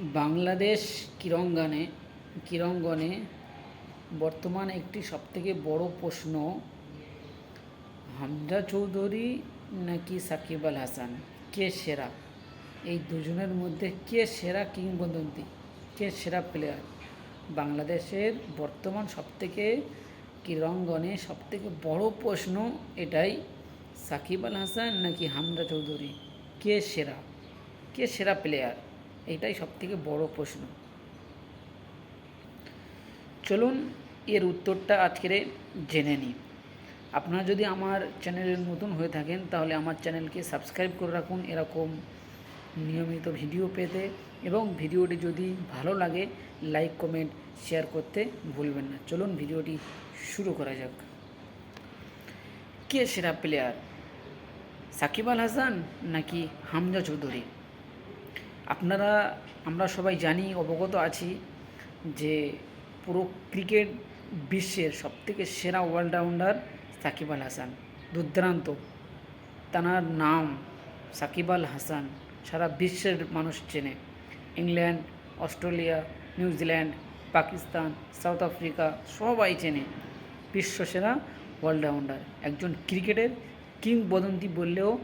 বাংলাদেশ ক্রীড়াঙ্গনে ক্রীড়াঙ্গনে বর্তমান একটি সবথেকে বড় প্রশ্ন, হামজা চৌধুরী নাকি সাকিব আল হাসান? কে সেরা? এই দুজনের মধ্যে কে সেরা কিংবদন্তি? কে সেরা প্লেয়ার বাংলাদেশের বর্তমান সবথেকে ক্রীড়াঙ্গনে সবথেকে বড় প্রশ্ন এটাই, সাকিব আল হাসান নাকি হামজা চৌধুরী? কে সেরা? কে সেরা প্লেয়ার এটাই সবথেকে বড় প্রশ্ন। চলুন এর উত্তরটা আজকের জেনে নিই। আপনারা যদি আমার চ্যানেলে নতুন হয়ে থাকেন, তাহলে আমার চ্যানেলকে সাবস্ক্রাইব করে রাখুন এরকম নিয়মিত ভিডিও পেতে এবং ভিডিওটি যদি ভালো লাগে, লাইক, কমেন্ট, শেয়ার করতে ভুলবেন না। চলুন ভিডিওটি শুরু করা যাক। কে সেরা প্লেয়ার সাকিব আল হাসান নাকি হামজা চৌধুরী? আপনারা, আমরা সবাই জানি, অবগত আছি যে পুরো ক্রিকেট বিশ্বের সবথেকে সেরা অলরাউন্ডার সাকিব আল হাসান। দুর্দান্ত। তার নাম সাকিব আল হাসান সারা বিশ্বের মানুষ চেনে। England, Australia New Zealand Pakistan, South Africa সবাই চেনে। বিশ্বসেরা অলরাউন্ডার একজন ক্রিকেটের কিংবদন্তি বললেও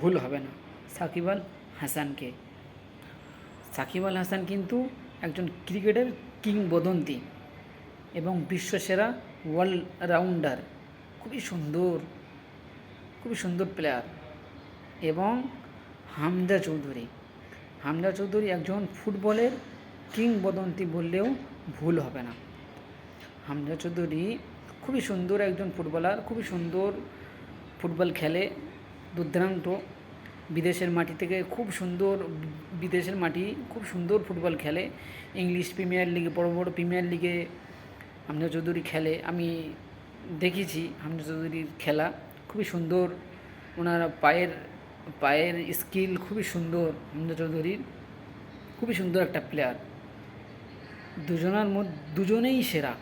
ভুল হবে না সাকিব আল হাসানকে। সাকিব আল হাসান কিন্তু একজন ক্রিকেটের কিংবদন্তি এবং বিশ্বসেরা ওয়ার্ল্ড রাউন্ডার খুবই সুন্দর খুবই সুন্দর প্লেয়ার এবং হামজা চৌধুরী হামজা চৌধুরী একজন ফুটবলের কিংবদন্তি বললেও ভুল হবে না। হামজা চৌধুরী খুবই সুন্দর একজন ফুটবলার, খুবই সুন্দর ফুটবল খেলে দুর্দান্ত বিদেশের মাটি থেকে খুব সুন্দর বিদেশের মাটি, খুব সুন্দর ফুটবল খেলে। ইংলিশ প্রিমিয়ার লিগে, বড় বড় প্রিমিয়ার লিগে হামজা চৌধুরী খেলে। আমি দেখেছি হামজা চৌধুরীর খেলা। খুবই সুন্দর। ওনার পায়ের পায়ের স্কিল খুবই সুন্দর হামজা চৌধুরীর। খুবই সুন্দর একটা প্লেয়ার দুজনের মধ্যে, দুজনেই সেরা।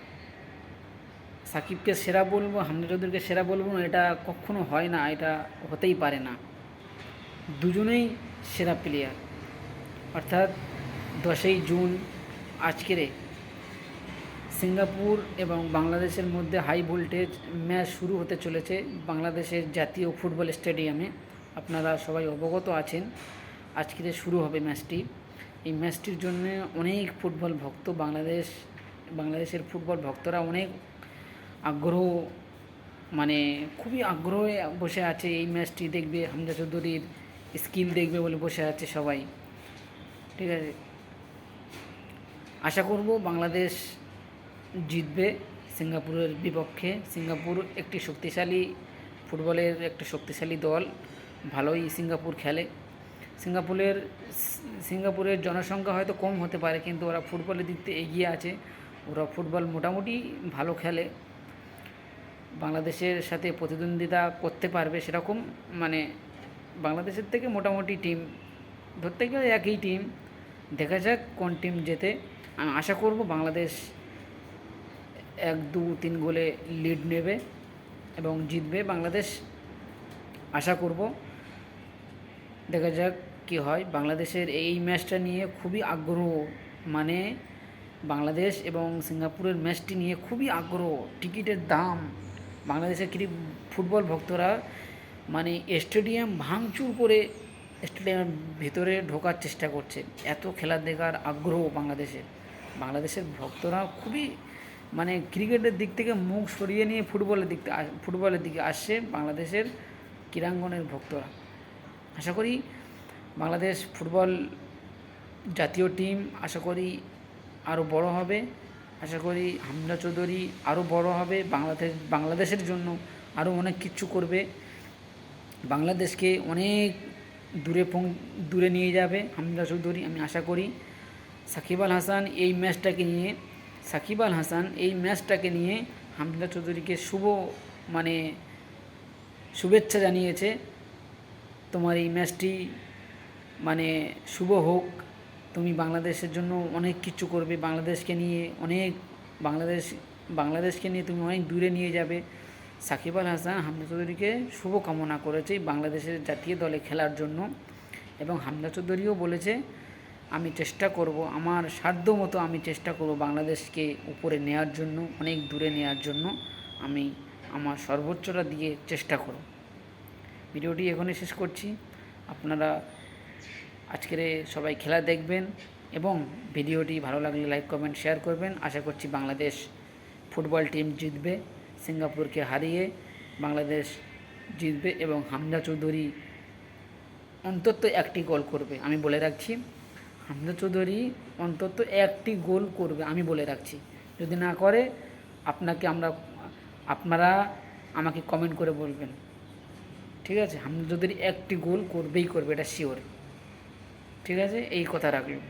সাকিবকে সেরা বলব, হামজা চৌধুরীকে সেরা বলব না, এটা কখনো হয় না, এটা হতেই পারে না। দুজনেই সেরা প্লেয়ার অর্থাৎ দশই জুন আজকেরে সিঙ্গাপুর এবং বাংলাদেশের মধ্যে হাই ভোল্টেজ ম্যাচ শুরু হতে চলেছে বাংলাদেশের জাতীয় ফুটবল স্টেডিয়ামে আপনারা সবাই অবগত আছেন, আজকেরে শুরু হবে ম্যাচটি এই ম্যাচটির জন্য অনেক ফুটবল ভক্ত বাংলাদেশ, বাংলাদেশের ফুটবল ভক্তরা অনেক আগ্রহ মানে খুবই আগ্রহে বসে আছে এই ম্যাচটি দেখবে। হামজা চৌধুরীর স্কিল দেখবে বলে বসে আছে সবাই। ঠিক আছে? আশা করব বাংলাদেশ জিতবে সিঙ্গাপুরের বিপক্ষে। সিঙ্গাপুর একটি শক্তিশালী ফুটবলের একটি শক্তিশালী দল। ভালোই সিঙ্গাপুর খেলে। সিঙ্গাপুরের সিঙ্গাপুরের জনসংখ্যা হয়তো কম হতে পারে, কিন্তু ওরা ফুটবলের দিক থেকে এগিয়ে আছে। ওরা ফুটবল মোটামুটি ভালো খেলে। বাংলাদেশের সাথে প্রতিদ্বন্দ্বিতা করতে পারবে সেরকম মানে বাংলাদেশের থেকে মোটামুটি টিম ধরতে গেলে একই টিম দেখা যাক কোন টিম জেতে। আমি আশা করব বাংলাদেশ এক, দু, তিন গোলে লিড নেবে এবং জিতবে বাংলাদেশ। আশা করব। দেখা যাক কী হয়। বাংলাদেশের এই ম্যাচটা নিয়ে খুবই আগ্রহ। মানে বাংলাদেশ এবং সিঙ্গাপুরের ম্যাচটি নিয়ে খুবই আগ্রহ। টিকিটের দাম। বাংলাদেশের ক্রিকেট ফুটবল ভক্তরা মানে স্টেডিয়াম ভাঙচুর করে স্টেডিয়ামের ভেতরে ঢোকার চেষ্টা করছে। এত খেলা দেখার আগ্রহ বাংলাদেশের। বাংলাদেশের ভক্তরা খুবই মানে ক্রিকেটের দিক থেকে মুখ সরিয়ে নিয়ে ফুটবলের দিক ফুটবলের দিকে আসছে বাংলাদেশের ক্রীড়াঙ্গনের ভক্তরা। আশা করি বাংলাদেশ ফুটবল জাতীয় টিম আশা করি আরও বড় হবে। আশা করি হামজা চৌধুরী আরও বড় হবে। বাংলাদেশ, বাংলাদেশের জন্য আরও অনেক কিছু করবে। বাংলাদেশকে অনেক দূরে দূরে নিয়ে যাবে। হামজা চৌধুরী, আমি আশা করি। সাকিব আল হাসান এই ম্যাচটাকে নিয়ে, সাকিব আল হাসান এই ম্যাচটাকে নিয়ে হামজা চৌধুরীকে শুভ মানে শুভেচ্ছা জানিয়েছে। তোমার এই ম্যাচটি মানে শুভ হোক। তুমি বাংলাদেশের জন্য অনেক কিছু করবে। বাংলাদেশকে নিয়ে অনেক, বাংলাদেশ, বাংলাদেশকে নিয়ে তুমি অনেক দূরে নিয়ে যাবে। সাকিব আল হাসান হামজা চৌধুরীকে শুভকামনা করেছে বাংলাদেশের জাতীয় দলে খেলার জন্য। এবং হামজা চৌধুরীও বলেছে, আমি চেষ্টা করব, আমার সাধ্য মতো আমি চেষ্টা করব বাংলাদেশকে উপরে নেওয়ার জন্য, অনেক দূরে নেওয়ার জন্য। আমি আমার সর্বোচ্চটা দিয়ে চেষ্টা করব। ভিডিওটি এখানে শেষ করছি। আপনারা আজকের সবাই খেলা দেখবেন এবং ভিডিওটি ভালো লাগলে লাইক, কমেন্ট, শেয়ার করবেন। আশা করছি বাংলাদেশ ফুটবল টিম জিতবে। সিঙ্গাপুরকে হারিয়ে বাংলাদেশ জিতবে এবং হামজা চৌধুরী অন্তত একটি গোল করবে। আমি বলে রাখছি, হামজা চৌধুরী অন্তত একটি গোল করবে, আমি বলে রাখছি। যদি না করে, আপনাকে আমরা, আপনারা আমাকে কমেন্ট করে বলবেন। ঠিক আছে? হামজা চৌধুরী একটি গোল করবেই করবে, এটা শিওর ঠিক আছে? এই কথা রাখলাম।